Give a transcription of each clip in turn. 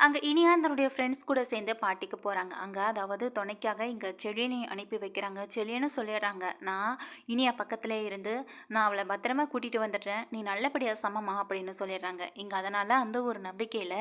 அங்கே இனியா தன்னுடைய ஃப்ரெண்ட்ஸ் கூட சேர்ந்து பாட்டிக்கு போகிறாங்க அங்கே அதாவது துணைக்காக இங்கே செழியனை அனுப்பி வைக்கிறாங்க. செழியனும் சொல்லிடுறாங்க நான் இனியா பக்கத்தில் இருந்து நான் அவளை பத்திரமா கூட்டிகிட்டு வந்துடுறேன். நீ நல்லபடியாக சமமா? அப்படின்னு சொல்லிடுறாங்க. இங்கே அதனால் அந்த ஒரு நம்பிக்கையில்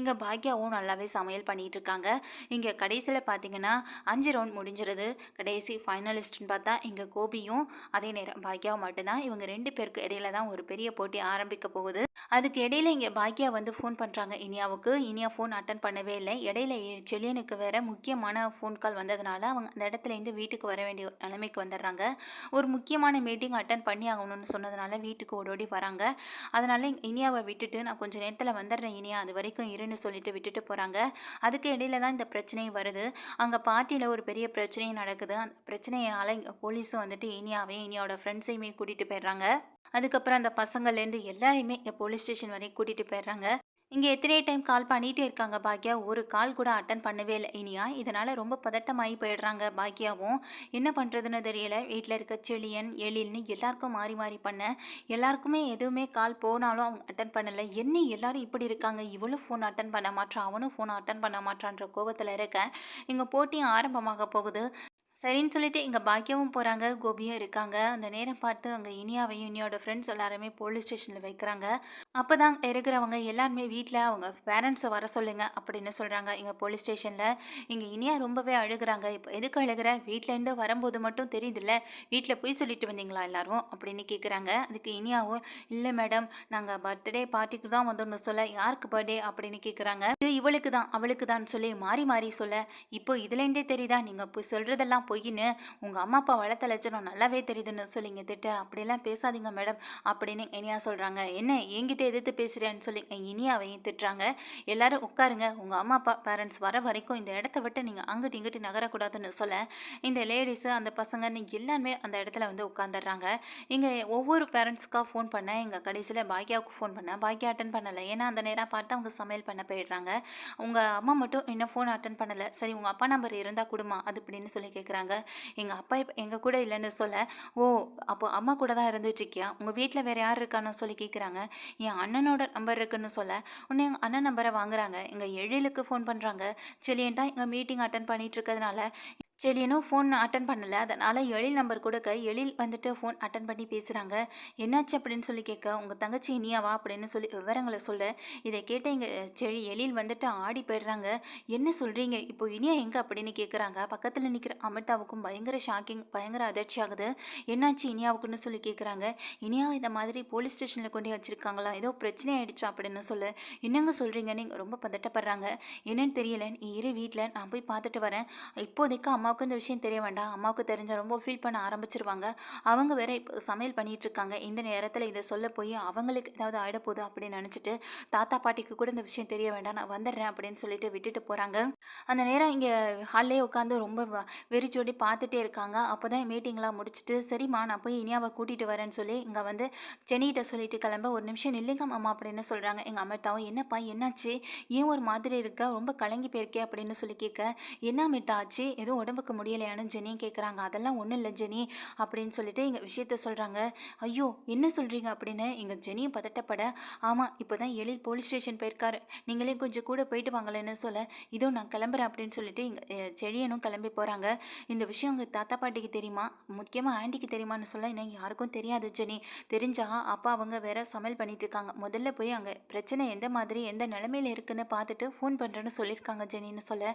இங்கே பாக்யாவும் நல்லாவே சமையல் பண்ணிகிட்டு இருக்காங்க. இங்கே கடைசியில் பார்த்தீங்கன்னா அஞ்சு ரவுண்ட் முடிஞ்சிருது. கடைசி ஃபைனலிஸ்ட்னு பார்த்தா இங்கே கோபியும் அதே நேரம் பாக்யாவும் மட்டும்தான். இவங்க ரெண்டு பேருக்கு இடையில தான் ஒரு பெரிய போட்டி ஆரம்பிக்க போகுது. அதுக்கு இடையில இங்கே பாக்யா வந்து ஃபோன் பண்ணுறாங்க இனியாவுக்கு. இனியா ஃபோன் ஃபோன் அட்டன் பண்ணவே இல்லை. இடையில செழியனுக்கு வேறு முக்கியமான ஃபோன் கால் வந்ததுனால அவங்க அந்த இடத்துலேருந்து வீட்டுக்கு வர வேண்டிய நிலைமைக்கு வந்துடுறாங்க. ஒரு முக்கியமான மீட்டிங் அட்டன் பண்ணி ஆகணும்னு சொன்னதுனால வீட்டுக்கு ஓடோடி வராங்க. அதனால இனியாவை விட்டுட்டு நான் கொஞ்சம் நேரத்தில் வந்துடுறேன் இனியா அது வரைக்கும் இருன்னு சொல்லிட்டு விட்டுட்டு போகிறாங்க அதுக்கு இடையில தான் இந்த பிரச்சனையும் வருது. அங்கே பார்ட்டியில் ஒரு பெரிய பிரச்சனையும் நடக்குது. அந்த பிரச்சனையினால் இங்கே போலீஸும் வந்துட்டு இனியாவையும் இனியாவோட ஃப்ரெண்ட்ஸையுமே கூட்டிகிட்டு போயிடுறாங்க. அதுக்கப்புறம் அந்த பசங்கள்லேருந்து எல்லாரையுமே இங்கே போலீஸ் ஸ்டேஷன் வரைக்கும் கூட்டிகிட்டு போயிடுறாங்க. இங்கே எத்தனை டைம் கால் பண்ணிகிட்டே இருக்காங்க பாக்யா? ஒரு கால் கூட அட்டன் பண்ணவே இல்லை. இனியா இதனால் ரொம்ப பதட்டமாகி போயிடுறாங்க பாக்யாவும். என்ன பண்ணுறதுன்னு தெரியல. வீட்டில் இருக்க செளியன் எழில்னு எல்லாருக்கும் மாறி மாறி பண்ண. எல்லாருக்குமே எதுவுமே கால் போனாலும் அவங்க அட்டன் பண்ணலை. என்ன எல்லாரும் இப்படி இருக்காங்க? இவளும் ஃபோன் அட்டன் பண்ண மாட்டான் அவனும் ஃபோன் அட்டன் பண்ண மாட்டான்ற கோபத்தில் இருக்க. இங்கே போட்டியும் ஆரம்பமாக போகுது. சரின்னு சொல்லிட்டு இங்கே பாக்கியாவும் போகிறாங்க கோபியும் இருக்காங்க. அந்த நேரம் பார்த்து அங்கே இனியாவையும் இனியோட ஃப்ரெண்ட்ஸ் எல்லாருமே போலீஸ் ஸ்டேஷனில் வைக்கிறாங்க. அப்போ தான் இருக்கிறவங்க எல்லாருமே வீட்டில் அவங்க பேரண்ட்ஸை வர சொல்லுங்க அப்படின்னு சொல்கிறாங்க இங்கே போலீஸ் ஸ்டேஷனில் இங்கே இனியா ரொம்பவே அழுகுறாங்க. இப்போ எதுக்கு அழுகிற? வீட்டிலேருந்து வரும்போது மட்டும் தெரியுதுல்ல. வீட்டில் போய் சொல்லிட்டு வந்தீங்களா எல்லாரும்? அப்படின்னு கேட்குறாங்க அதுக்கு இனியாவும் இல்லை மேடம் நாங்கள் பர்த்டே பார்ட்டிக்கு தான் வந்தோம்னு சொல்ல யாருக்கு பர்த்டே அப்படின்னு கேட்குறாங்க இது இவளுக்கு தான் அவளுக்கு தான் சொல்லி மாறி மாறி சொல்ல இப்போ இதுலேருந்தே தெரியுதா? நீங்கள் போய் சொல்கிறதெல்லாம் பொய்ன்னு உங்கள் அம்மா அப்பா வளர்த்த லட்சணம் நல்லாவே தெரியுதுன்னு சொல்லிங்க திட்ட. அப்படிலாம் பேசாதீங்க மேடம் அப்படின்னு இனியா சொல்கிறாங்க என்ன என்கிட்ட எதிர்த்து பேசுகிறேன்னு சொல்லி இனியாவையும் திட்டுறாங்க. எல்லாரும் உட்காருங்க. உங்கள் அம்மா அப்பா பேரண்ட்ஸ் வர வரைக்கும் இந்த இடத்த விட்டு நீங்கள் அங்கிட்டு இங்கிட்டு நகரக்கூடாதுன்னு சொல்ல இந்த லேடிஸு அந்த பசங்க நீங்கள் எல்லாருமே அந்த இடத்துல வந்து உட்காந்துடுறாங்க இங்கே ஒவ்வொரு பேரண்ட்ஸ்க்காக ஃபோன் பண்ணேன் எங்கள் கடைசியில் பாக்யாவுக்கு ஃபோன் பண்ணேன் பாக்யா அட்டன் பண்ணலை. ஏன்னா அந்த நேரம் பார்த்து அவங்க சமையல் பண்ண போயிடுறாங்க. உங்கள் அம்மா மட்டும் இன்னும் ஃபோன் அட்டன் பண்ணலை. சரி உங்கள் அப்பா நம்பர் இருந்தால் கொடுமா? அது இப்படின்னு சொல்லி கேட்குறாங்க எங்கள் அப்பா இப்போ எங்கள் கூட இல்லைன்னு சொல்ல ஓ அப்போ அம்மா கூட தான் இருந்துட்டுருக்கியா உங்கள் வீட்டில் வேறு யார் இருக்கான்னு சொல்லி கேட்குறாங்க என் அண்ணனோட நம்பர் இருக்குன்னு சொல்ல உன்னை எங்கள் அண்ணன் நம்பரை வாங்குறாங்க. எங்கள் எழிலுக்கு ஃபோன் பண்ணுறாங்க செலியன் தான் எங்கள் மீட்டிங் அட்டன் பண்ணிட்டு இருக்கிறதுனால செலியனும் ஃபோன் அட்டன் பண்ணலை. அதனால் எழில் நம்பர் கொடுக்க எழில் வந்துட்டு ஃபோன் அட்டன் பண்ணி பேசுகிறாங்க என்னாச்சு அப்படின்னு சொல்லி கேட்க உங்கள் தங்கச்சி இனியாவா அப்படின்னு சொல்லி விவரங்களை சொல்ல. இதை கேட்ட இங்கே செழி எழில் வந்துட்டு ஆடி போயிடுறாங்க. என்ன சொல்கிறீங்க இப்போ இனியா எங்கே? அப்படின்னு கேட்குறாங்க பக்கத்தில் நிற்கிற அமிர்தாவுக்கும் பயங்கர ஷாக்கிங் பயங்கர அதிர்ச்சி ஆகுது. என்னாச்சு இனியாவுக்குன்னு சொல்லி கேட்குறாங்க இனியா இந்த மாதிரி போலீஸ் ஸ்டேஷனில் கொண்டு வச்சுருக்காங்களா? ஏதோ பிரச்சனை ஆகிடுச்சா அப்படின்னு சொல்ல. என்னங்க சொல்கிறீங்க நீங்கள் ரொம்ப பதட்டப்படுறாங்க. என்னன்னு தெரியல. நீ இரு வீட்டில் நான் போய் பார்த்துட்டு வரேன். இப்போதைக்கு அம்மா அம்மாவுக்கு இந்த விஷயம் தெரிய வேண்டாம். அம்மாவுக்கு தெரிஞ்ச ரொம்ப ஃபீல் பண்ண ஆரம்பிச்சிருவாங்க. அவங்க வேற இப்போ சமையல் பண்ணிட்டு இருக்காங்க. இந்த நேரத்தில் இதை சொல்ல போய் அவங்களுக்கு ஏதாவது ஆகிடப்போகுது அப்படின்னு நினச்சிட்டு தாத்தா பாட்டிக்கு கூட இந்த விஷயம் தெரிய வேண்டாம். நான் வந்துடுறேன் அப்படின்னு சொல்லிட்டு விட்டுட்டு போகிறாங்க அந்த நேரம் இங்கே ஹால்லே உட்காந்து ரொம்ப வெறிச்சோடி பார்த்துட்டே இருக்காங்க. அப்போ தான் மீட்டிங்லாம் முடிச்சுட்டு சரிம்மா நான் போய் இனியாவை கூட்டிகிட்டு வரேன்னு சொல்லி இங்கே வந்து சென்னிகிட்ட சொல்லிட்டு கிளம்ப ஒரு நிமிஷம் நில்லுங்க அம்மா அப்படின்னு சொல்கிறாங்க எங்கள் அமிர்தாவும் என்னப்பா என்னாச்சு? ஏன் ஒரு மாதிரி இருக்க? ரொம்ப கலங்கி போயிருக்கே அப்படின்னு சொல்லி கேட்க என்ன அமிர்தா ஆச்சு? எதுவும் உடம்புக்கு முடியலையான்னு ஜெனியும் கேட்குறாங்க அதெல்லாம் ஒன்றும் இல்லை ஜெனி அப்படின்னு சொல்லிட்டு எங்கள் விஷயத்த சொல்கிறாங்க ஐயோ என்ன சொல்கிறீங்க அப்படின்னு எங்கள் ஜெனியும் பதட்டப்பட ஆமாம் இப்போ தான் எழில் போலீஸ் ஸ்டேஷன் போயிருக்காரு. நீங்களே கொஞ்சம் கூட போயிட்டு வாங்கலன்னு சொல்ல இதோ நான் கிளம்புறேன் அப்படின்னு சொல்லிட்டு இங்கே செழியனும் கிளம்பி போகிறாங்க இந்த விஷயம் உங்கள் தாத்தா பாட்டிக்கு தெரியுமா? முக்கியமாக ஆண்டிக்கு தெரியுமான்னு சொல்ல இன்னும் யாருக்கும் தெரியாது ஜெனி. தெரிஞ்சா அப்பா அவங்க வேற சமையல் பண்ணிட்டு இருக்காங்க. முதல்ல போய் அங்கே பிரச்சனை எந்த மாதிரி எந்த நிலமையில இருக்குன்னு பார்த்துட்டு ஃபோன் பண்ணுறேன்னு சொல்லியிருக்காங்க ஜெனின்னு சொல்ல.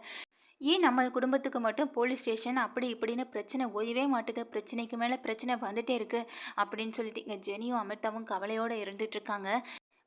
ஏன் நம்ம குடும்பத்துக்கு மட்டும் போலீஸ் ஸ்டேஷன் அப்படி இப்படின்னு பிரச்சனை ஓயவே மாட்டுது? பிரச்சனைக்கு மேலே பிரச்சனை வந்துட்டே இருக்குது அப்படின்னு சொல்லிட்டு இங்கே ஜெனியும் அமிர்தாவும் கவலையோடு இருந்துகிட்ருக்காங்க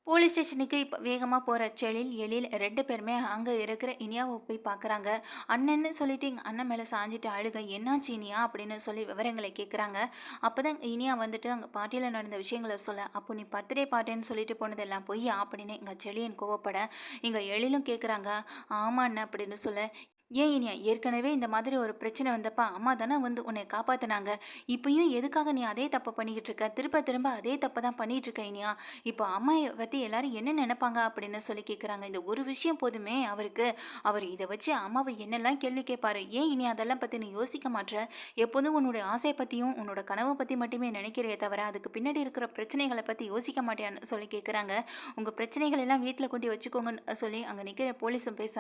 போலீஸ் ஸ்டேஷனுக்கு இப்போ வேகமாக போகிற செழில் எழில் ரெண்டு பேருமே அங்கே இருக்கிற இனியாவை போய் பார்க்குறாங்க அண்ணன்னு சொல்லிட்டு எங்கள் அண்ணன் மேலே சாஞ்சிட்டு அழுக என்னாச்சு இனியா? அப்படின்னு சொல்லி விவரங்களை கேட்குறாங்க அப்போ தான் இனியா வந்துட்டு அங்கே பாட்டியில் நடந்த விஷயங்களை சொல்ல அப்போ நீ பர்த்டே பாட்டேன்னு சொல்லிட்டு போனதெல்லாம் பொய்யா? அப்படின்னு எங்கள் செழியன் கோவப்பட இங்கே எழிலும் கேட்குறாங்க ஆமாண்ண அப்படின்னு சொல்ல ஏன் இனியா ஏற்கனவே இந்த மாதிரி ஒரு பிரச்சனை வந்தப்பா அம்மா தானே வந்து உன்னை காப்பாத்தினாங்க? இப்பயும் எதுக்காக நீ அதே தப்பை பண்ணிக்கிட்டு இருக்க திரும்ப திரும்ப அதே தப்பை தான் பண்ணிட்டு இருக்க இனியா? இப்போ அம்மாயை பற்றி எல்லாரும் என்ன நினைப்பாங்க அப்படின்னு சொல்லி கேட்குறாங்க இந்த ஒரு விஷயம் போதுமே அவருக்கு. அவர் இதை வச்சு அம்மாவை என்னெல்லாம் கேள்வி கேட்பாரு? ஏன் இனி அதெல்லாம் பற்றி நீ யோசிக்க மாட்டேற எப்போதும் உன்னுடைய ஆசையை பற்றியும் உன்னோட கனவை பற்றி மட்டுமே நினைக்கிறே தவிர அதுக்கு பின்னாடி இருக்கிற பிரச்சனைகளை பற்றி யோசிக்க மாட்டேன்னு சொல்லி கேட்குறாங்க உங்கள் பிரச்சனைகள் எல்லாம் வீட்டில் கொண்டு வச்சுக்கோங்கன்னு சொல்லி அங்கே நிற்கிற போலீஸும் பேச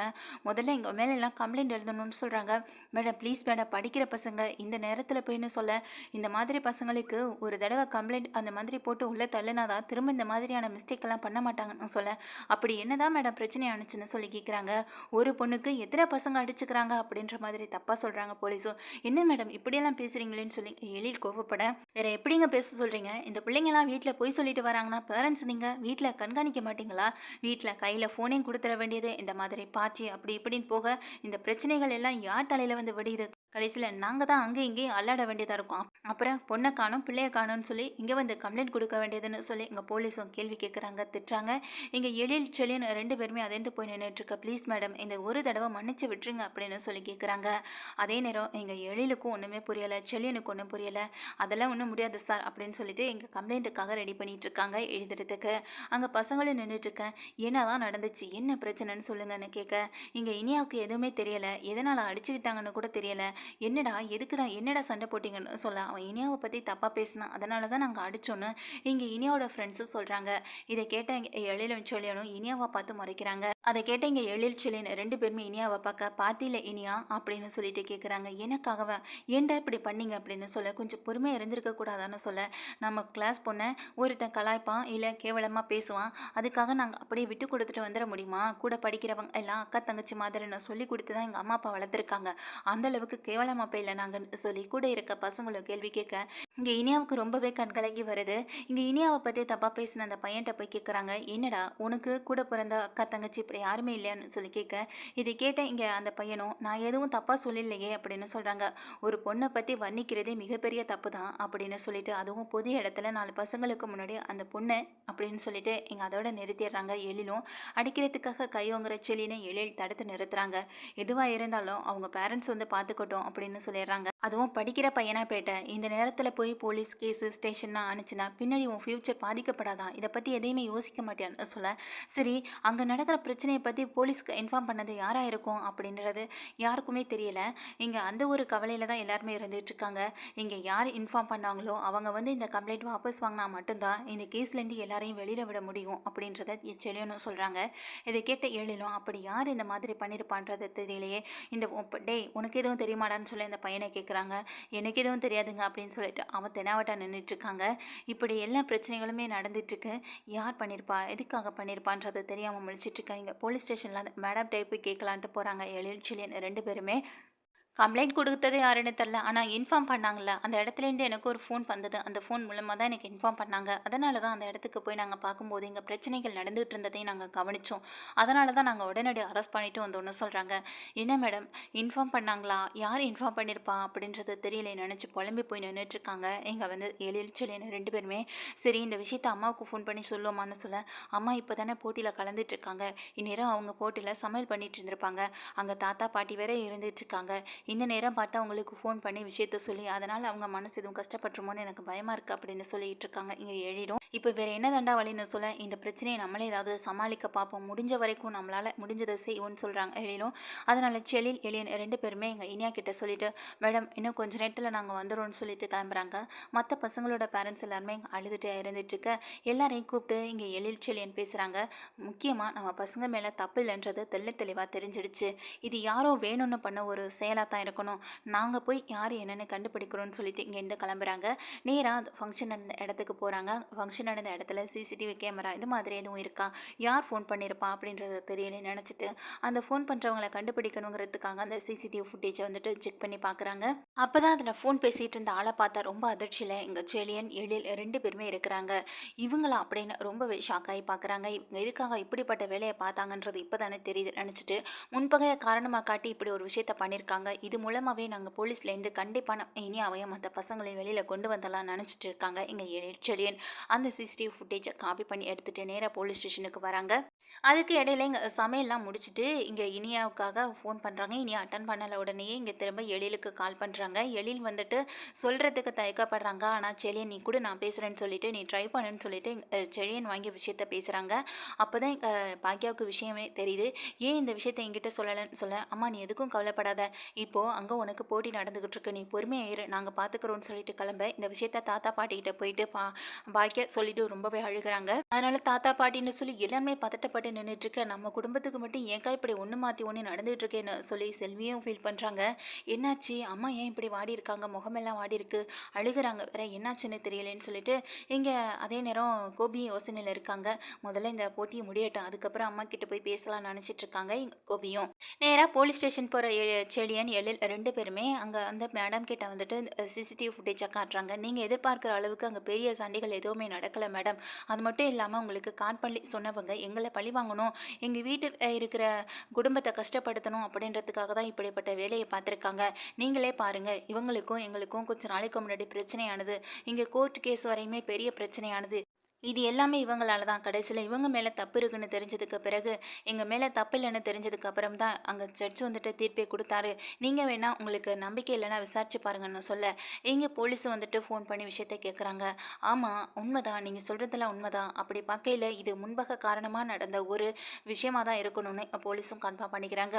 முதல்ல எங்கள் மேலே எல்லாம் கம்ப்ளைண்ட் எழுதணும்னு சொல்கிறாங்க மேடம் ப்ளீஸ் மேடம் படிக்கிற பசங்க இந்த நேரத்தில் போயின்னு சொல்ல. இந்த மாதிரி பசங்களுக்கு ஒரு தடவை கம்ப்ளைண்ட் அந்த மாதிரி போட்டு உள்ளே தள்ளுனாதான் திரும்ப இந்த மாதிரியான மிஸ்டேக்கெல்லாம் எல்லாம் பண்ண மாட்டாங்கன்னு சொல்ல. அப்படி என்னதான் மேடம் பிரச்சனை ஆணுச்சுன்னு சொல்லி கேட்குறாங்க ஒரு பொண்ணுக்கு எத்தனை பசங்க அடிச்சுக்கிறாங்க அப்படின்ற மாதிரி தப்பாக சொல்கிறாங்க போலீஸும். என்ன மேடம் இப்படியெல்லாம் பேசுகிறீங்களேன்னு சொல்லி எழில் கோவப்பட. வேற எப்படிங்க பேச சொல்கிறீங்க இந்த பிள்ளைங்கலாம் வீட்டில் போய் சொல்லிட்டு வராங்கன்னா பேரண்ட்ஸ் நீங்கள் வீட்டில் கண்காணிக்க மாட்டீங்களா? வீட்டில் கையில் ஃபோனையும் கொடுத்துட வேண்டியது இந்த மாதிரி பாச்சி அப்படி இப்படின்னு போக இந்த பிரச்சனைகள் எல்லாம் யார் தலையில் வந்து வெடியுது கடைசியில் நாங்கள் தான் அங்கே இங்கேயும் அல்லாட வேண்டியதாக இருக்கோம். அப்புறம் பொண்ணை காணும் பிள்ளைய காணும்னு சொல்லி இங்கே வந்து கம்ப்ளைண்ட் கொடுக்க வேண்டியதுன்னு சொல்லி எங்கள் போலீஸும் கேள்வி கேட்குறாங்க திட்டுறாங்க. இங்கே எழில் செழியன் ரெண்டு பேருமே அதேந்து போய் நின்றுட்டுருக்க ப்ளீஸ் மேடம் இந்த ஒரு தடவை மன்னிச்சு விட்டுருங்க அப்படின்னு சொல்லி கேட்குறாங்க அதே நேரம் எங்கள் எழிலுக்கும் ஒன்றுமே புரியலை செழியனுக்கு ஒன்றும் புரியலை. அதெல்லாம் ஒன்றும் முடியாது சார் அப்படின்னு சொல்லிட்டு எங்கள் கம்ப்ளைண்ட்டுக்காக ரெடி பண்ணிகிட்ருக்காங்க எழுதுறதுக்கு. அங்கே பசங்களும் நின்றுட்டுருக்கேன் என்ன தான் நடந்துச்சு என்ன பிரச்சனைன்னு சொல்லுங்கன்னு கேட்க இங்கே இனியாவுக்கு எதுவுமே தெரியலை. எதனால் அடிச்சுக்கிட்டாங்கன்னு கூட தெரியலை. என்னடா எதுக்குடா என்னடா சண்டை போட்டிங்கன்னு சொல்ல அவன் இனியாவை பற்றி தப்பாக பேசினான் அதனால தான் நாங்கள் அடித்தோன்னு இங்கே இனியாவோட ஃப்ரெண்ட்ஸும் சொல்கிறாங்க இதை கேட்ட இங்கே எழிலும் சொல்லியனும் இனியாவை பார்த்து முறைக்கிறாங்க. அதை கேட்ட இங்கே எழில் செல்லியன் ரெண்டு பேருமே இனியாவை பார்க்க பார்த்தியில் இனியா? அப்படின்னு சொல்லிட்டு கேட்குறாங்க எனக்காகவா ஏன்டா இப்படி பண்ணீங்க? அப்படின்னு சொல்ல கொஞ்சம் பொறுமையாக இருந்திருக்க கூடாதான்னு சொல்ல நம்ம கிளாஸ் பொண்ணை ஒருத்தன் கலாய்ப்பான் இல்லை கேவலமாக பேசுவான். அதுக்காக நாங்கள் அப்படியே விட்டு கொடுத்துட்டு வந்துட முடியுமா? கூட படிக்கிறவங்க எல்லாம் அக்கா தங்கச்சி மாதிரி நான் சொல்லி கொடுத்து தான் எங்கள் அம்மா அப்பா வளர்த்துருக்காங்க. அந்தளவுக்கு கேவலமாக போயில நாங்கள் சொல்லி கூட இருக்க பசங்களும் கேள்வி கேட்க இங்கே இனியாவுக்கு ரொம்பவே கண்கலங்கி வருது. இங்கே இனியாவை பற்றி தப்பாக பேசின அந்த பையன்கிட்ட போய் கேட்குறாங்க என்னடா உனக்கு கூட பிறந்த அக்கா தங்கச்சி இப்படி யாருமே இல்லையான்னு சொல்லி கேட்க இதை கேட்ட இங்கே அந்த பையனும் நான் எதுவும் தப்பாக சொல்லலையே அப்படின்னு சொல்கிறாங்க ஒரு பொண்ணை பற்றி வர்ணிக்கிறதே மிகப்பெரிய தப்பு தான் அப்படின்னு சொல்லிட்டு அதுவும் புது இடத்துல நாலு பசங்களுக்கு முன்னாடி அந்த பொண்ணு அப்படின்னு சொல்லிட்டு இங்கே அதோட நிறுத்திடுறாங்க எழிலும். அடிக்கிறதுக்காக கை வாங்குற செலினை எழில் தடுத்து நிறுத்துறாங்க. எதுவாக இருந்தாலும் அவங்க பேரண்ட்ஸ் வந்து பார்த்துக்கட்டும். அப்படின்னு சொல்லிடுறாங்க. அதுவும் படிக்கிற பையனாக பேட்டை இந்த நேரத்தில் போய் போலீஸ் கேஸு ஸ்டேஷன்னா அனுச்சுனா பின்னாடி உன் ஃப்யூச்சர் பாதிக்கப்படாதான் இதை பற்றி எதையுமே யோசிக்க மாட்டேன்னு சொல்ல. சரி அங்கே நடக்கிற பிரச்சனையை பற்றி போலீஸ்க்கு இன்ஃபார்ம் பண்ணது யாராக இருக்கும் அப்படின்றது யாருக்குமே தெரியல. இங்கே அந்த ஒரு கவலையில் தான் எல்லாருமே இருந்துகிட்ருக்காங்க. இங்கே யார் இன்ஃபார்ம் பண்ணாங்களோ அவங்க வந்து இந்த கம்ப்ளைண்ட் வாபஸ் வாங்கினா மட்டும்தான் இந்த கேஸ்லேருந்து எல்லாரையும் வெளியில் விட முடியும் அப்படின்றத செலியனும் சொல்கிறாங்க இதை கேட்ட எழிலும் அப்படி யார் இந்த மாதிரி பண்ணியிருப்பான்றது தெரியலையே. இந்த டே உனக்கு எதுவும் தெரியுமாடான்னு சொல்லி இந்த பையனை கேட்க கேட்குறாங்க. எனக்கு எதுவும் தெரியாதுங்க அப்படின்னு சொல்லிட்டு அவன் தெனாவட்டா நின்றுட்டுருக்காங்க இப்படி எல்லா பிரச்சனைகளுமே நடந்துட்டுருக்கு யார் பண்ணியிருப்பா எதுக்காக பண்ணியிருப்பான்றது தெரியாமல் முழிச்சிட்ருக்காங்க. போலீஸ் ஸ்டேஷனில் மேடம் டைப் கேட்கலான்ட்டு போகிறாங்க எழில் ரெண்டு பேருமே கம்ப்ளைண்ட் கொடுத்தது யாருன்னு தெரில. ஆனால் இன்ஃபார்ம் பண்ணாங்கள அந்த இடத்துலேருந்து எனக்கு ஒரு ஃபோன் வந்தது. அந்த ஃபோன் மூலமாக தான் எனக்கு இன்ஃபார்ம் பண்ணாங்க. அதனால தான் அந்த இடத்துக்கு போய் நாங்கள் பார்க்கும்போது இங்கே பிரச்சனைகள் நடந்துகிட்டு இருந்ததையும் நாங்கள் கவனித்தோம் அதனால தான் நாங்கள் உடனடி அரெஸ்ட் பண்ணிட்டு வந்தோன்னு சொல்கிறாங்க என்ன மேடம் இன்ஃபார்ம் பண்ணாங்களா? யார் இன்ஃபார்ம் பண்ணியிருப்பா அப்படின்றது தெரியல நினச்சி புலம்பி போய் நின்றுட்டுருக்காங்க இங்கே வந்து எழில்ச்சலின்னு ரெண்டு பேருமே? சரி இந்த விஷயத்த அம்மாவுக்கு ஃபோன் பண்ணி சொல்லுவோமான்னு சொல்ல அம்மா இப்போ தானே போட்டியில் கலந்துட்டுருக்காங்க. இந்நேரம் அவங்க போட்டியில் சமையல் பண்ணிகிட்டு இருந்திருப்பாங்க. அங்கே தாத்தா பாட்டி வேற இருந்துகிட்ருக்காங்க இந்த நேரம் பார்த்து அவங்களுக்கு ஃபோன் பண்ணி விஷயத்த சொல்லி அதனால் அவங்க மனசு எதுவும் கஷ்டப்பட்டுருமோன்னு எனக்கு பயமாக இருக்குது அப்படின்னு சொல்லிட்டு இருக்காங்க. இங்கே எழிலும் இப்போ வேறு என்ன தண்டா வழின்னு சொல்ல இந்த பிரச்சனையை நம்மளே ஏதாவது சமாளிக்க பார்ப்போம். முடிஞ்ச வரைக்கும் நம்மளால் முடிஞ்சதை செய்வோன்னு சொல்கிறாங்க எழிலும். அதனால் செலில் எழியன் ரெண்டு பேருமே எங்கள் இனியா கிட்ட சொல்லிவிட்டு மேடம் இன்னும் கொஞ்சம் நேரத்தில் நாங்கள் வந்துடும்னு சொல்லிட்டு கிளம்புறாங்க. மற்ற பசங்களோட பேரண்ட்ஸ் எல்லாருமே இங்கே அழுதுட்டு இருந்துட்டுருக்க. எல்லாரையும் கூப்பிட்டு இங்கே எழில் செலியன் பேசுகிறாங்க முக்கியமாக நம்ம பசங்க மேலே தப்பு இல்லைன்றது தெள்ள தெளிவாக தெரிஞ்சிடுச்சு. இது யாரோ வேணும்னு பண்ண ஒரு செயலாக தான் இருக்கணும். நாங்கள் போய் யார் என்னென்னு கண்டுபிடிக்கிறோன்னு சொல்லிட்டு இங்கேருந்து கிளம்புறாங்க. நேராக ஃபங்க்ஷன் அந்த இடத்துக்கு போகிறாங்க ஃபங்க்ஷன் நடந்த இடத்துல சிசிடிவி கேமரா இது மாதிரி எதுவும் இருக்கா? யார் ஃபோன் பண்ணியிருப்பா அப்படின்றது தெரியல நினச்சிட்டு அந்த ஃபோன் பண்ணுறவங்களை கண்டுபிடிக்கணுங்கிறதுக்காக அந்த சிசிடிவி ஃபுட்டேஜை வந்துட்டு செக் பண்ணி பார்க்குறாங்க அப்போ தான் அதில் ஃபோன் பேசிகிட்டு இருந்த ஆளை பார்த்தா ரொம்ப அதிர்ச்சியில் எங்கள் செலியன் எழில் ரெண்டு பேருமே இருக்கிறாங்க. இவங்களா அப்படின்னு ரொம்பவே ஷாக் ஆகி பார்க்குறாங்க இவங்க எதுக்காக இப்படிப்பட்ட வேலையை பார்த்தாங்கன்றது இப்போ தானே தெரியுது நினச்சிட்டு முன்பகையை காரணமாக காட்டி இப்படி ஒரு விஷயத்த பண்ணியிருக்காங்க இது மூலமாகவே நாங்கள் போலீஸ்லேருந்து கண்டிப்பான இனி அவையும் மற்ற பசங்களையும் வெளியில் கொண்டு வந்தலாம் நினச்சிட்டு இருக்காங்க எங்கள் எழில் செலியன். அந்த சிசிடிவி ஃபுட்டேஜை காப்பி பண்ணி எடுத்துகிட்டு நேராக போலீஸ் ஸ்டேஷனுக்கு வராங்க. அதுக்கு இடையில இங்கே சமையல்லாம் முடிச்சுட்டு இங்கே இனியாவுக்காக ஃபோன் பண்ணுறாங்க இனியா அட்டன் பண்ணல உடனேயே இங்கே திரும்ப எழிலுக்கு கால் பண்ணுறாங்க எழில் வந்துட்டு சொல்கிறதுக்கு தயக்கப்படுறாங்க. ஆனால் செழியன் நீ கூட நான் பேசுகிறேன்னு சொல்லிட்டு நீ ட்ரை பண்ணுன்னு சொல்லிட்டு செழியன் வாங்கிய விஷயத்த பேசுகிறாங்க அப்போ தான் பாக்யாவுக்கு விஷயமே தெரியுது. ஏன் இந்த விஷயத்தை என்கிட்ட சொல்லலைன்னு சொல்ல அம்மா நீ எதுக்கும் கவலைப்படாத. இப்போது அங்கே உனக்கு போட்டி நடந்துக்கிட்டு இருக்கு. நீ பொறுமையாக இரு நாங்கள் பார்த்துக்குறோன்னு சொல்லிட்டு கிளம்ப. இந்த விஷயத்த தாத்தா பாட்டிக்கிட்ட போயிட்டு பா பாக்கியா சொல்லிட்டு ரொம்பவே அழுகுறாங்க. அதனால தாத்தா பாட்டின்னு சொல்லி எல்லாமே பதட்டப்பட்டு நின்றுட்டு இருக்க நம்ம குடும்பத்துக்கு மட்டும் ஏன்க்கா இப்படி ஒன்று மாற்றி ஒன்று நடந்துட்டு இருக்கேன்னு சொல்லி செல்வியும் ஃபீல் பண்ணுறாங்க என்னாச்சு? அம்மா ஏன் இப்படி வாடி இருக்காங்க முகமெல்லாம் வாடி இருக்கு அழுகுறாங்க. வேற என்னாச்சுன்னு தெரியலன்னு சொல்லிட்டு இங்கே அதே நேரம் கோபி யோசனையில் இருக்காங்க. முதல்ல இந்த போட்டியை முடியட்டும். அதுக்கப்புறம் அம்மா கிட்ட போய் பேசலாம்னு நினச்சிட்டு இருக்காங்க கோபியும். நேராக போலீஸ் ஸ்டேஷன் போகிற செடியன் எழில் ரெண்டு பேருமே அங்கே அந்த மேடம் கிட்ட வந்துட்டு சிசிடிவி ஃபுட்டேஜாக காட்டுறாங்க. நீங்கள் எதிர்பார்க்குற அளவுக்கு அங்கே பெரிய சண்டைகள் எதுவுமே நடக்கலை மேடம் அது மட்டும் இல்லாமல் உங்களுக்கு கால் பண்ணி சொன்னவங்க எங்களை பழி வாங்கணும் எங்கள் வீட்டில் இருக்கிற குடும்பத்தை கஷ்டப்படுத்தணும் அப்படின்றதுக்காக தான் இப்படிப்பட்ட வேலையை பார்த்துருக்காங்க. நீங்களே பாருங்கள் இவங்களுக்கும் எங்களுக்கும் கொஞ்சம் நாளைக்கு முன்னாடி பிரச்சனையானது. இங்கே கோர்ட் கேஸ் வரையுமே பெரிய பிரச்சனையானது. இது எல்லாமே இவங்களால தான். கடைசியில் இவங்க மேலே தப்பு இருக்குன்னு தெரிஞ்சதுக்கு பிறகு எங்கள் மேலே தப்பு இல்லைன்னு தெரிஞ்சதுக்கு அப்புறம் தான் அங்கே ஜட்ஜ் வந்துட்டு தீர்ப்பே கொடுத்தாரு. நீங்கள் வேணால் உங்களுக்கு நம்பிக்கை இல்லைன்னா விசாரிச்சு பாருங்கன்னு சொல்ல இங்கே போலீஸ் வந்துட்டு ஃபோன் பண்ணி விஷயத்த கேட்குறாங்க ஆமாம் உண்மைதான். நீங்கள் சொல்கிறதெல்லாம் உண்மைதான். அப்படி பார்க்கையில் இது முன்பக காரணமாக நடந்த ஒரு விஷயமாக தான் இருக்கணும்னு போலீஸும் கன்ஃபார்ம் பண்ணிக்கிறாங்க.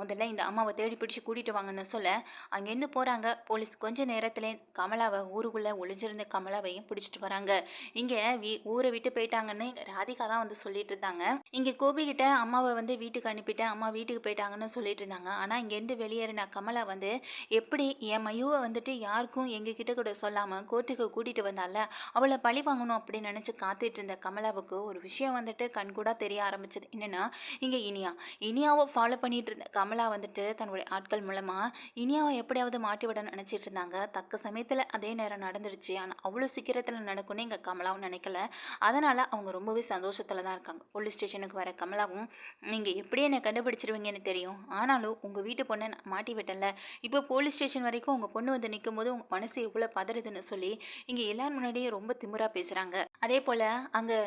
முதல்ல இந்த அம்மாவை தேடி பிடிச்சி கூட்டிகிட்டு வாங்கன்னு சொல்ல அங்கேருந்து போகிறாங்க போலீஸ் கொஞ்ச நேரத்தில் கமலாவை ஊருக்குள்ளே ஒளிஞ்சிருந்த கமலாவையும் பிடிச்சிட்டு வராங்க. இங்கே வீ ஊரை விட்டு போயிட்டாங்கன்னு ராதிகா தான் வந்து சொல்லிட்டு இருந்தாங்க இங்கே கோபி கிட்ட அம்மாவை வந்து வீட்டுக்கு அனுப்பிட்டேன் அம்மா வீட்டுக்கு போயிட்டாங்கன்னு சொல்லிட்டு இருந்தாங்க ஆனால் இங்கேருந்து வெளியேறின கமலா வந்து எப்படி என் மையுவை வந்துட்டு யாருக்கும் எங்கள் கிட்ட கூட சொல்லாமல் கோர்ட்டுக்கு கூட்டிகிட்டு வந்தால? அவளை பழி வாங்கணும் அப்படின்னு நினச்சி காத்துட்டு இருந்த கமலாவுக்கு ஒரு விஷயம் வந்துட்டு கண்கூடாக தெரிய ஆரம்பிச்சது. என்னென்னா இங்கே இனியா இனியாவை ஃபாலோ பண்ணிட்டு இருந்த கமலா வந்துட்டு தன்னுடைய ஆட்கள் மூலமாக இனியாவை எப்படியாவது மாட்டி விட நினச்சிட்டு இருந்தாங்க தக்க சமயத்தில் அதே நேரம் நடந்துடுச்சு. ஆனால் அவ்வளோ சீக்கிரத்தில் நடக்கும்னு எங்கள் கமலாவும் நினைக்கல. அதனால் அவங்க ரொம்பவே சந்தோஷத்தில் தான் இருக்காங்க. போலீஸ் ஸ்டேஷனுக்கு வர கமலாவும் நீங்கள் எப்படி என்னை கண்டுபிடிச்சிருவீங்கன்னு தெரியும். ஆனாலும் உங்கள் வீட்டு பொண்ணை நான் மாட்டி விட்டல இப்போ போலீஸ் ஸ்டேஷன் வரைக்கும் உங்கள் பொண்ணு வந்து நிற்கும் போது உங்கள் மனசு எவ்வளோ பதறுதுன்னு சொல்லி இங்கே எல்லார் முன்னாடியும் ரொம்ப திமுறாக பேசுகிறாங்க அதே போல் அங்கே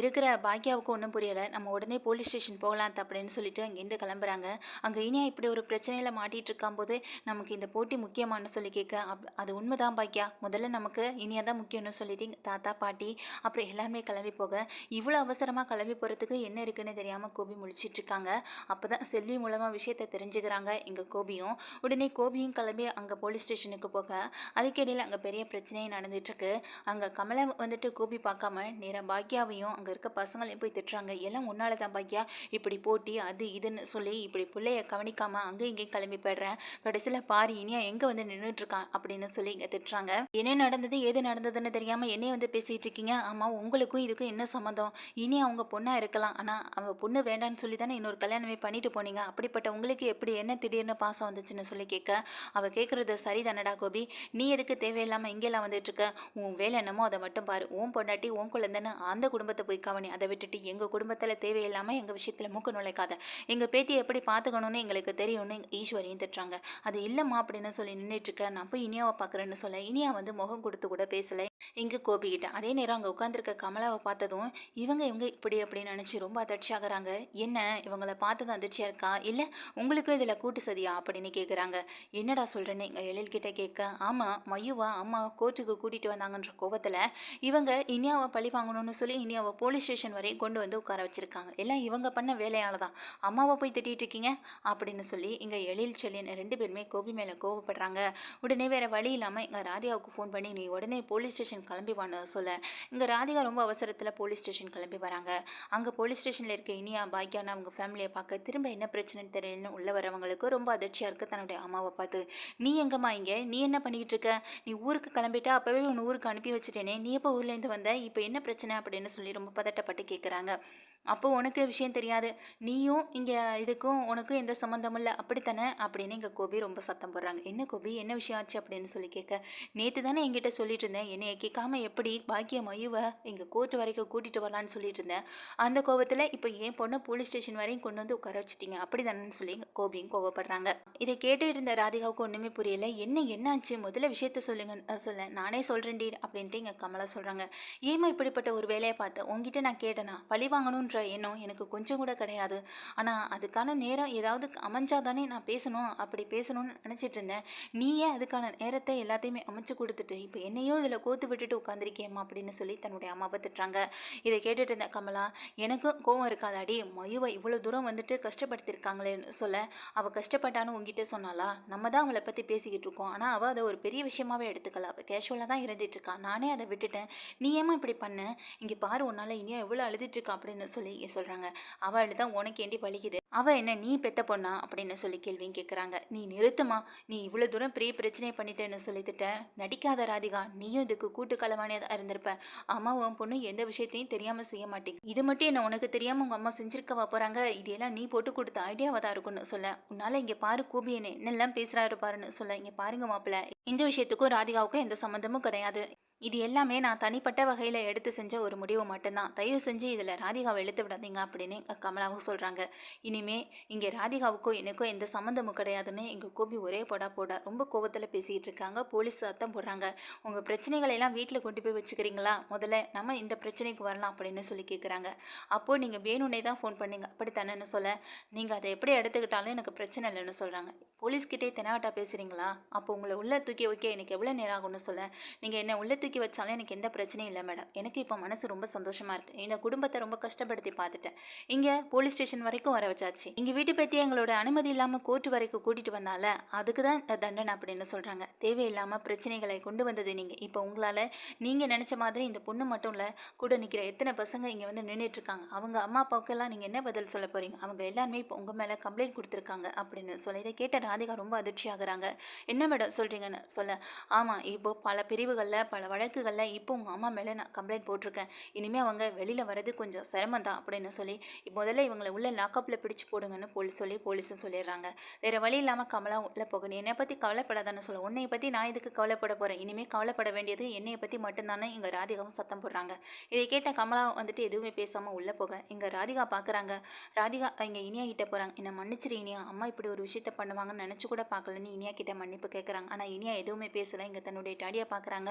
இருக்கிற பாக்கியாவுக்கு ஒன்றும் புரியலை. நம்ம உடனே போலீஸ் ஸ்டேஷன் போகலாம் அப்படின்னு சொல்லிட்டு அங்கேருந்து கிளம்புறாங்க. அங்கே இனியா இப்படி ஒரு பிரச்சனையில் மாட்டிகிட்டு இருக்கும்போது நமக்கு இந்த போட்டி முக்கியமானு சொல்லி கேட்க அப் அது உண்மைதான் பாக்கியா முதல்ல நமக்கு இனியா தான் முக்கியம்னு சொல்லிட்டு தாத்தா பாட்டி அப்புறம் எல்லாருமே கிளம்பி போக இவ்வளோ அவசரமாக கிளம்பி போகிறதுக்கு என்ன இருக்குன்னு தெரியாமல் கோபி முழிச்சிட்டு இருக்காங்க. அப்போ தான் செல்வி மூலமாக விஷயத்தை தெரிஞ்சுக்கிறாங்க எங்கள் கோபியும். உடனே கோபியும் கிளம்பி அங்கே போலீஸ் ஸ்டேஷனுக்கு போக அதுக்கிடையில் அங்கே பெரிய பிரச்சனையும் நடந்துகிட்ருக்கு அங்கே கமலை வந்துட்டு கோபி பார்க்காம நேரம் பாக்கியாவையும் அங்கே இருக்க பசங்களையும் போய் திட்டுறாங்க. எல்லாம் உன்னால தான் பாக்கியா இப்படி போட்டி அது இதுன்னு சொல்லி இப்படி பிள்ளைய கவனிக்காம அங்கே இங்கேயும் கிளம்பி போயிடுறேன் கடைசியில் பாரு இனியா எங்கே வந்து நின்றுட்டு இருக்கான் அப்படின்னு சொல்லி இங்கே திட்டுறாங்க. என்ன நடந்தது ஏது நடந்ததுன்னு தெரியாமல் என்னையே வந்து பேசிகிட்டு இருக்கீங்க? ஆமாம் உங்களுக்கும் இதுக்கும் என்ன சம்மந்தம்? இனி அவங்க பொண்ணாக இருக்கலாம். ஆனால் அவள் பொண்ணு வேண்டான்னு சொல்லி தானே இன்னொரு கல்யாணமே பண்ணிட்டு போனீங்க. அப்படிப்பட்ட உங்களுக்கு எப்படி என்ன திடீர்னு பாசம் வந்துச்சுன்னு சொல்லி கேட்க அவள் கேட்குறது சரி தானடா கோபி. நீ எதுக்கு தேவையில்லாமல் இங்கெல்லாம் வந்துட்டு இருக்க உன் வேலை என்னமோ அதை மட்டும் பாரு. உன் பொண்டாட்டி உன் குழந்தைன்னு அந்த குடும்பத்தை போய் கவனி. அதை விட்டுட்டு எங்கள் குடும்பத்தில் தேவையில்லாமல் எங்கள் விஷயத்தில் மூக்கு நுழைக்காத. எங்கள் பேத்தியை எப்படி பார்த்துக்கணும்னு எங்களுக்கு தெரியும்னு ஈஸ்வரியும் திட்டுறாங்க. அது இல்லைம்மா அப்படின்னு சொல்லி நின்றுட்டு இருக்க நான் போய் இனியாவை பார்க்குறேன்னு சொல்ல இனியா வந்து முகம் கொடுத்து கூட பேசலை. இங்கே கோபிக்கிட்ட. அதே நேரம் அங்கே உட்காந்துருக்க கமலாவை பார்த்ததும் இவங்க இவங்க இப்படி அப்படின்னு நினச்சி ரொம்ப அதிர்ச்சி ஆகிறாங்க. என்ன இவங்கள பார்த்தது அதிர்ச்சியாக இருக்கா? இல்லை உங்களுக்கும் இதில் கூட்டு சதியா? அப்படின்னு கேட்குறாங்க என்னடா சொல்கிறேன்னு எங்கள் எழில்கிட்ட கேட்க ஆமாம் மையுவா அம்மா கோர்ட்டுக்கு கூட்டிகிட்டு வந்தாங்கன்ற கோபத்தில் இவங்க இனியாவை பழி வாங்கணும்னு சொல்லி இனியாவை போலீஸ் ஸ்டேஷன் வரை கொண்டு வந்து உட்கார வச்சுருக்காங்க. எல்லாம் இவங்க பண்ண வேலையால் தான். அம்மாவை போய் திட்டிகிட்டு இருக்கீங்க? அப்படின்னு சொல்லி இங்கே எழில் செல்லின் ரெண்டு பேருமே கோபி மேலே கோவப்படுறாங்க. உடனே வேறு வழி இல்லாமல் எங்கள் ராதியாவுக்கு ஃபோன் பண்ணி நீ உடனே போலீஸ் ஸ்டேஷன் கிளம்பி வான்னு சொல்ல இங்கே ராதிகா ரொம்ப அவசரத்தில் போலீஸ் ஸ்டேஷன் கிளம்பி வராங்க. அங்கே போலீஸ் ஸ்டேஷனில் இருக்க இனியா பாக்கியான அவங்க ஃபேமிலியை பார்க்க திரும்ப என்ன பிரச்சனைன்னு தெரியலன்னு உள்ள வரவங்களுக்கு ரொம்ப அதிர்ச்சியாக இருக்குது தன்னுடைய அம்மாவை பார்த்து. நீ எங்கம்மா இங்கே? நீ என்ன பண்ணிக்கிட்டு இருக்க? நீ ஊருக்கு கிளம்பிட்டா அப்போவே உன் ஊருக்கு அனுப்பி வச்சுட்டேனே. நீ எப்போ ஊர்லேருந்து வந்த? இப்போ என்ன பிரச்சனை? அப்படின்னு சொல்லி ரொம்ப பதட்டப்பட்டு கேட்குறாங்க அப்போ உனக்கு விஷயம் தெரியாது. நீயும் இங்கே இதுக்கும் உனக்கும் எந்த சம்மந்தமும் இல்லை. அப்படித்தானே? அப்படின்னு எங்கள் கோபி ரொம்ப சத்தம் போடுறாங்க. என்ன கோபி? என்ன விஷயம் ஆச்சு? அப்படின்னு சொல்லி கேட்க நேற்று தானே என்கிட்ட சொல்லிட்டு இருந்தேன். என்னை கேட்காம எப்படி பாக்கிய மயுவை எங்கள் கோர்ட் வரைக்கும் கூட்டிகிட்டு வரலான்னு சொல்லிட்டு இருந்தேன். அந்த கோபத்தில் இப்போ என் பொண்ணை போலீஸ் ஸ்டேஷன் வரையும் கொண்டு வந்து உட்கார வச்சிட்டீங்க. அப்படி தானேன்னு சொல்லி கோபியும் கோவப்படுறாங்க. இதை கேட்டு இருந்த ராதிகாவுக்கு ஒன்றுமே புரியல. என்ன என்னாச்சு? முதல்ல விஷயத்த சொல்லுங்க சொல்ல. நானே சொல்கிறேன்டி அப்படின்ட்டு எங்கள் கமலா சொல்கிறாங்க ஏமா இப்படிப்பட்ட ஒரு வேலையை பார்த்தேன் உங்ககிட்ட நான் கேட்டேனா? பழி வாங்கணுன்ற எண்ணம் எனக்கு கொஞ்சம் கூட கிடையாது. ஆனால் அதுக்கான நேரம் ஏதாவது அமைஞ்சாதானே நான் பேசணும். அப்படி பேசணும்னு நினச்சிட்டு இருந்தேன். நீயே அதுக்கான நேரத்தை எல்லாத்தையுமே அமைச்சு கொடுத்துட்டு இப்போ என்னையோ இதில் கோத்து விட்டுட்டு உட்காந்துருக்கேம்மா அப்படின்னு சொல்லி தன்னுடைய அம்மாவை திட்டுறாங்க. இதை கேட்டுட்டு இருந்த கமலா எனக்கும் கோவம் இருக்காதாடி? மயுவை இவ்வளோ தூரம் வந்துட்டு கஷ்டப்படுத்திருக்காங்களேன்னு சொல்ல அவள் கஷ்டப்பட்டான்னு உங்ககிட்ட சொன்னாலா நம்ம தான் அவளை பற்றி பேசிக்கிட்டு இருக்கோம். ஆனால் அவள் அதை ஒரு பெரிய விஷயமாவே எடுத்துக்கல. அவள் கேஷுவலாக தான் இருந்துட்டு இருக்கா. நானே அதை விட்டுட்டேன். நீ ஏமா இப்படி பண்ண? இங்கே பாரு உன்னால் இனியா எவ்வளோ அழுதுட்டுருக்கா அப்படின்னு சொல்லி சொல்கிறாங்க அவள் அழுதான் உனக்கு ஏண்டி வலிக்குது? அவள் என்ன நீ பெத்த பொண்ணா? அப்படின்னு சொல்லி கேள்வியும் கேட்குறாங்க நீ நிறுத்துமா நீ இவ்வளோ தூரம் பெரிய பிரச்சனை பண்ணிட்டேன்னு சொல்லிட்டு நடிக்காத ராதிகா நீயும் இதுக்கு கூட்டு கலவானியாக இருந்திருப்பேன் அம்மா உன் பொண்ணு எந்த விஷயத்தையும் தெரியாமல் செய்ய மாட்டேங்க. இது மட்டும் என்ன உனக்கு தெரியாமல் உங்கள் அம்மா செஞ்சிருக்கவா போகிறாங்க இதெல்லாம் நீ போட்டு கொடுத்த ஐடியாவாக தான் இருக்கும்னு சொல்ல. உன்னால் இங்கே பாரு கூபியனே என்னெல்லாம் பேசுகிறாரு பாருன்னு சொல்ல. இங்கே பாருங்க மாப்பிள்ள. இந்த விஷயத்துக்கும் ராதிகாவுக்கும் எந்த சம்மந்தமும் கிடையாது. இது எல்லாமே நான் தனிப்பட்ட வகையில் எடுத்து செஞ்ச ஒரு முடிவு மட்டும்தான். தயவு செஞ்சு இதில் ராதிகாவை எழுத்து விடாதீங்க அப்படின்னு கமலாவும் சொல்கிறாங்க இனிமே இங்கே ராதிகாவுக்கும் எனக்கும் எந்த சம்மந்தமும் கிடையாதுன்னு எங்கள் கோபி ஒரே போடா போடா ரொம்ப கோவத்தில் பேசிக்கிட்டு இருக்காங்க. போலீஸ் சத்தம் போடுறாங்க. உங்கள் பிரச்சனைகளை எல்லாம் வீட்டில் கொண்டு போய் வச்சுக்கிறீங்களா? முதல்ல நம்ம இந்த பிரச்சனைக்கு வரலாம் அப்படின்னு சொல்லி கேட்குறாங்க அப்போது நீங்கள் வேணும்னே தான் ஃபோன் பண்ணீங்க. அப்படித்தானேன்னு சொல்ல நீங்கள் அதை எப்படி எடுத்துக்கிட்டாலும் எனக்கு பிரச்சனை இல்லைன்னு சொல்கிறாங்க போலீஸ்கிட்டே தெனாவட்டா பேசுகிறீங்களா அப்போ உங்களை உள்ளே தூக்கி வைக்க எனக்கு எவ்வளோ நேரம் ஆகும்னு சொல்ல நீங்கள் என்ன உள்ளே தூக்கி வச்சாலும் எனக்கு எந்த பிரச்சனையும் இல்லை மேடம் எனக்கு இப்போ மனசு ரொம்ப சந்தோஷமாக இருக்குது எங்கள் குடும்பத்தை ரொம்ப கஷ்டப்படுத்தி பார்த்துட்டேன். இங்கே போலீஸ் ஸ்டேஷன் வரைக்கும் வர வச்சாச்சு. இங்கே வீட்டு பற்றி எங்களோட அனுமதி இல்லாமல் கோர்ட்டு வரைக்கும் கூட்டிகிட்டு வந்தால அதுக்கு தான் இந்த தண்டனை அப்படின்னு சொல்கிறாங்க தேவையில்லாமல் பிரச்சனைகளை கொண்டு வந்தது நீங்கள் இப்போ உங்களால் நீங்கள் நினச்ச மாதிரி இந்த பொண்ணு மட்டும் இல்லை கூட நிற்கிற எத்தனை பசங்க இங்கே வந்து நின்றுட்டு இருக்காங்க. அவங்க அம்மா அப்பாவுக்கெல்லாம் நீங்கள் என்ன பதில் சொல்ல போகிறீங்க அவங்க எல்லாருமே இப்போ உங்கள் மேலே கம்ப்ளைண்ட் கொடுத்துருக்காங்க அப்படின்னு சொல்ல இதை கேட்ட ராதிகா ரொம்ப அதிர்ச்சி ஆகுறாங்க என்ன மேடம் சொல்கிறீங்கன்னு சொல்ல ஆமாம் இப்போ பல பிரிவுகளில் பல வழக்குகளில் இப்போ உங்கள் அம்மா மேலே நான் கம்ப்ளைண்ட் போட்டிருக்கேன். இனிமேல் அவங்க வெளியில் வர்றது கொஞ்சம் சிரமம் தான் அப்படின்னு சொல்லி முதல்ல இவங்களை உள்ள லாக்கப்பில் பிடிச்சு போடுங்கன்னு போலீஸ் சொல்லி போலீஸும் சொல்லிடுறாங்க. வேறு வழி இல்லாமல் கமலா உள்ளே போகணும். என்னை பற்றி கவலைப்படாதான்னு சொல்ல உன்னைய பற்றி நான் இதுக்கு கவலைப்பட போகிறேன் இனிமேல் கவலைப்பட வேண்டியது என்னையை பற்றி மட்டும்தானே இங்கே ராதிகாவும் சத்தம் போடுறாங்க. இதை கேட்ட கமலா வந்துட்டு எதுவுமே பேசாமல் உள்ளே போக இங்கே ராதிகா பார்க்குறாங்க ராதிகா இங்கே இனியா கிட்ட போகிறாங்க என்னை மன்னிச்சிரு இனியா. அம்மா இப்படி ஒரு விஷயத்த பண்ணுவாங்கன்னு நினச்சி கூட பார்க்கலன்னு இனியா கிட்ட மன்னிப்பு கேட்குறாங்க ஆனால் இனியா எதுவுமே பேசலை. இங்கே தன்னுடைய டாடியை பார்க்குறாங்க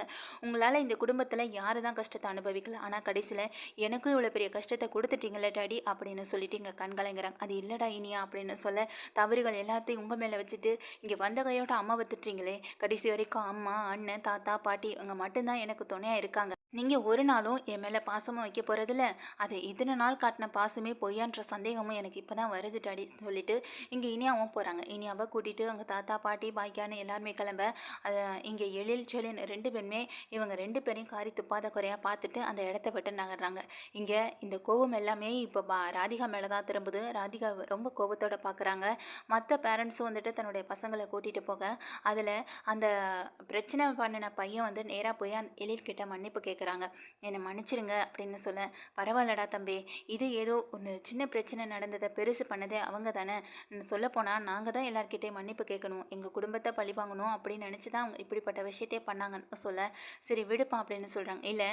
உங்களால் இந்த குடும்பத்தில் யார் தான் கஷ்டத்தை அனுபவிக்கல? ஆனால் கடைசியில் எனக்கும் இவ்வளோ பெரிய கஷ்டத்தை கொடுத்துட்டீங்களே டாடி அப்படின்னு சொல்லிட்டு இங்கே கண்கலங்கிறாங்க அது இல்லைடா இனியா அப்படின்னு சொல்ல தவறுகள் எல்லாத்தையும் உங்கள் மேலே வச்சுட்டு இங்கே வந்த கையோட அம்மா திட்டுறீங்களே? கடைசி வரைக்கும் அம்மா அண்ணன் தாத்தா பாட்டி இவங்க மட்டும்தான் எனக்கு துணையாக இருக்காங்க. நீங்கள் ஒரு நாளும் என் மேலே பாசமும் வைக்க போகிறதில்ல அது இத்தனை நாள் காட்டின பாசமே பொய்யான்ற சந்தேகமும் எனக்கு இப்போ தான் வருது டாடி சொல்லிட்டு இங்கே இனியாவும் போகிறாங்க இனியாவை கூட்டிகிட்டு அங்கே தாத்தா பாட்டி பாய்க்கான்னு எல்லாருமே கிளம்ப அதை இங்கே எழில் செலின் ரெண்டு பேருமே இவங்க ரெண்டு பேரையும் காரி துப்பாத குறையாக பார்த்துட்டு அந்த இடத்த விட்டு நகர்றாங்க. இங்கே இந்த கோவம் எல்லாமே இப்போ பா ராதிகா மேலே தான் திரும்புது. ராதிகா ரொம்ப கோபத்தோடு பார்க்குறாங்க மற்ற பேரண்ட்ஸும் வந்துட்டு தன்னுடைய பசங்களை கூட்டிகிட்டு போக அதில் அந்த பிரச்சனை பண்ணின பையன் வந்து நேராக போய் அந்த எழில் மன்னிப்பு மன்னிப்பு கேட்குறாங்க என்னை மன்னிச்சிருங்க அப்படின்னு சொல்ல பரவாயில்லடா தம்பி இது ஏதோ ஒன்று சின்ன பிரச்சனை நடந்ததை பெருசு பண்ணதே அவங்க தானே. சொல்லப்போனால் நாங்கள் தான் எல்லார்கிட்டையும் மன்னிப்பு கேட்கணும் எங்கள் குடும்பத்தை பழி வாங்கணும் அப்படின்னு நினச்சி தான் அவங்க இப்படிப்பட்ட விஷயத்தையே பண்ணாங்கன்னு சொல்ல சரி விடுப்பா அப்படின்னு சொல்கிறாங்க இல்லை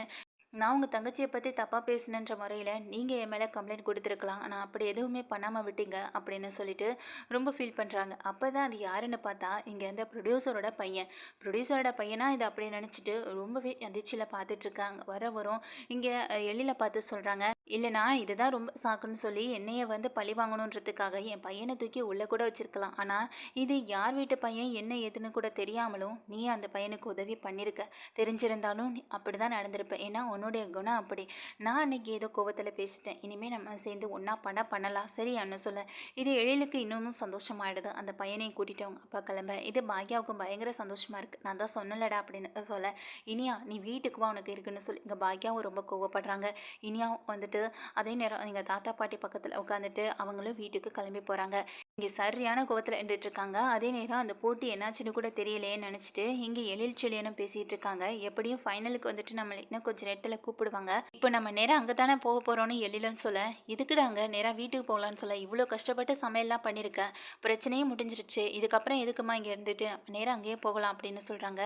நான் உங்கள் தங்கச்சியை பற்றி தப்பாக பேசினன்ற முறையில் நீங்கள் என் மேலே கம்ப்ளைண்ட் கொடுத்துருக்கலாம். ஆனால் அப்படி எதுவுமே பண்ணாமல் விட்டீங்க அப்படின்னு சொல்லிட்டு ரொம்ப ஃபீல் பண்ணுறாங்க அப்போ தான் அது யாருன்னு பார்த்தா இங்கே இருந்த ப்ரொடியூசரோட பையன். ப்ரொடியூசரோட பையனா இது அப்படி நினச்சிட்டு ரொம்பவே அதிர்ச்சியில் பார்த்துட்ருக்காங்க வர வரும் இங்கே எழில பார்த்து சொல்கிறாங்க இல்லைனா இதுதான் ரொம்ப சாக்குன்னு சொல்லி என்னையை வந்து பழி வாங்கணுன்றதுக்காக என் பையனை தூக்கி உள்ளே கூட வச்சிருக்கலாம். ஆனால் இது யார் வீட்டு பையன் என்ன ஏதுன்னு கூட தெரியாமலும் நீ அந்த பையனுக்கு உதவி பண்ணியிருக்க தெரிஞ்சிருந்தாலும் அப்படி தான் நடந்திருப்பேன் ஏன்னா உன்னுடைய குணம் அப்படி. நான் அன்னைக்கு ஏதோ கோவத்தில் பேசிட்டேன். இனிமேல் நம்ம சேர்ந்து ஒன்றா பண்ண பண்ணலாம். சரி சொல்ல. இது எழிலுக்கு இன்னமும் சந்தோஷமாயிடுது. அந்த பையனையும் கூட்டிட்டு அவங்க அப்பா கிளம்ப. இது பாக்யாவுக்கும் பயங்கர சந்தோஷமாக இருக்குது நான் தான் சொன்னலடா அப்படின்னு சொல்ல. இனியா நீ வீட்டுக்கு வா உனக்கு இருக்குன்னு சொல்லி. இங்கே பாக்யாவும் ரொம்ப கோவப்படுறாங்க. இனியாவும் வந்துட்டு அதே நேரம் எங்கள் தாத்தா பாட்டி பக்கத்தில் உட்காந்துட்டு அவங்களும் வீட்டுக்கு கிளம்பி போகிறாங்க இங்கே சரியான கோவத்தில் இருந்துட்டு இருக்காங்க அதே நேரம் அந்த போட்டி என்னாச்சுன்னு கூட தெரியலையேன்னு நினச்சிட்டு இங்கே எழில் செழியனும் பேசிகிட்டு இருக்காங்க எப்படியும் ஃபைனலுக்கு வந்துட்டு நம்மளை இன்னும் கொஞ்சம் நெட்டில் கூப்பிடுவாங்க. இப்போ நம்ம நேராக அங்கே தானே போக போகிறோன்னு எழிலன்னு சொல்ல இதுக்குடாங்க நேராக வீட்டுக்கு போகலான்னு சொல்ல இவ்வளோ கஷ்டப்பட்டு சமையல்லாம் பண்ணியிருக்கேன் பிரச்சனையும் முடிஞ்சிருச்சு. இதுக்கப்புறம் எதுக்குமா இங்கே இருந்துட்டு நேராக அங்கேயே போகலாம் அப்படின்னு சொல்கிறாங்க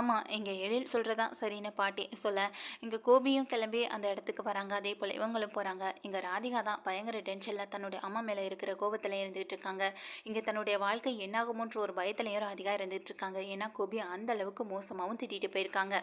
ஆமாம் இங்கே எழில் சொல்கிறதா சரின்னு பாட்டி சொல்ல இங்கே கோபியும் கிளம்பி அந்த இடத்துக்கு வராங்க. அதே போல் இவங்களும் போகிறாங்க இங்கே ராதிகா தான் பயங்கர டென்ஷனில் தன்னுடைய அம்மா மேலே இருக்கிற கோபத்தில் இருந்துகிட்டு இருக்காங்க இங்கே தன்னுடைய வாழ்க்கை என்னாகுமோன்ற ஒரு பயத்துலையும் ராதிகா இருந்துட்டு இருக்காங்க. ஏன்னா கோபி அந்த அளவுக்கு மோசமாகவும் திட்டிட்டு போயிருக்காங்க.